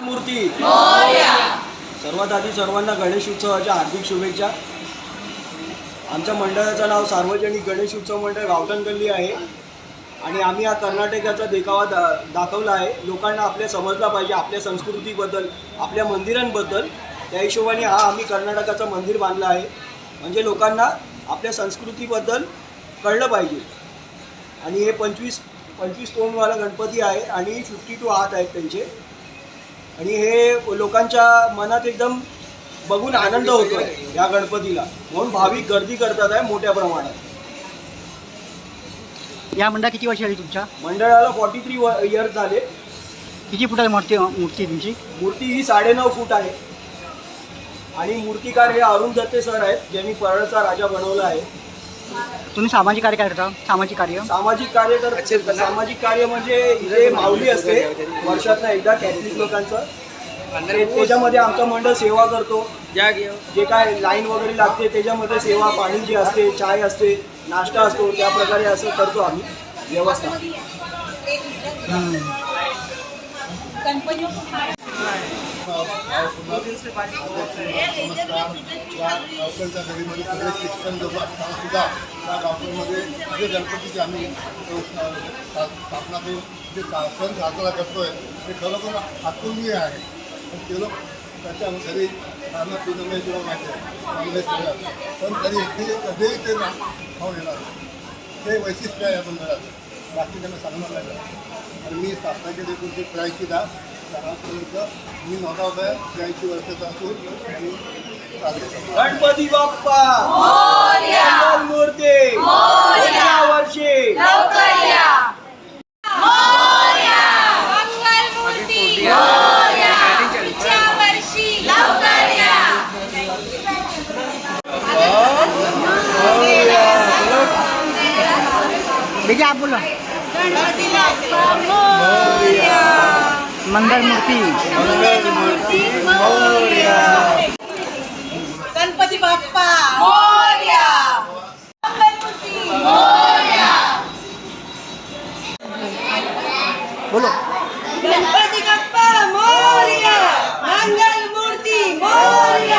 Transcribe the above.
मूर्ती. सर्वात आधी सर्वांना गणेश उत्सवाच्या हार्दिक शुभेच्छा. आमच्या मंडळाचं नाव सार्वजनिक गणेश उत्सव मंडळ गावठण गल्ली आहे. आणि आम्ही हा कर्नाटकाचा देखावा दा दाखवला आहे. लोकांना आपल्या समजला पाहिजे आपल्या संस्कृतीबद्दल आपल्या मंदिरांबद्दल. त्या हिशोबाने हा आम्ही कर्नाटकाचं मंदिर बांधलं आहे. म्हणजे लोकांना आपल्या संस्कृतीबद्दल कळलं पाहिजे. आणि हे पंचवीस पंचवीस तोंडवाला गणपती आहे आणि फिफ्टी टू हात आहेत त्यांचे. आणि हे लोकांच्या मनात एकदम बघून आनंद होतोय या गणपतीला. म्हणून भाविक गर्दी करतात आहे मोठ्या प्रमाणात. या मंडळा किती वर्ष झाली तुमच्या? मंडळाला फॉर्टी थ्री इयर्स झाले. किती फुटाची मूर्ती मूर्ती तुमची? मूर्ती ही साडेनऊ फूट आहे. आणि मूर्तिकार हे अरुण दत्ते सर आहेत ज्यांनी परळचा राजा बनवला आहे. तुम्ही सामाजिक कार्य काय करता? सामाजिक कार्य? सामाजिक कार्य तर सामाजिक कार्य म्हणजे इथे माऊली असते. वर्षातनं एकदा कॅथलिक लोकांचं. त्याच्यामध्ये आमचं मंडळ सेवा करतो. जे काय लाईन वगैरे लागते त्याच्यामध्ये सेवा पाणी जी असते चाय असते नाश्ता असतो त्या प्रकारे असं करतो आम्ही. व्यवस्था. नमस्कार. घरीमध्ये सगळे शिक्षण लोक असताना सुद्धा त्या गावकरमध्ये जे गणपतीचे आम्ही स्थापना करून जे सा- सण साजरा करतोय ते खरोखर अतुलनीय आहे पण ते लोक त्याच्या घरी खाणं पिणं नाही तुला माहिती आहे चांगले सगळं पण तरी ते कधीही ते ना खाऊन येणार ते वैशिष्ट्य आहे या मंडळाचं बाकी त्यांना सांगणार नाही आणि मी केली तुमची त्र्याऐंशी दहा आजपर्यंत मी नव्हता त्र्याऐंशी वर्षाचा असून आणि. गणपती बाप्पा! मूर्ती! वर्षी! आप बोलो. गणपती बाप्पा मोरया मंगल मूर्ती गणपती मोरया गणपती बाप्पा मोरया मंगलमूर्ती मोरया बोलो गणपती बाप्पा मोरया मंगलमूर्ती मोरया सिद्धिविनायक मोरया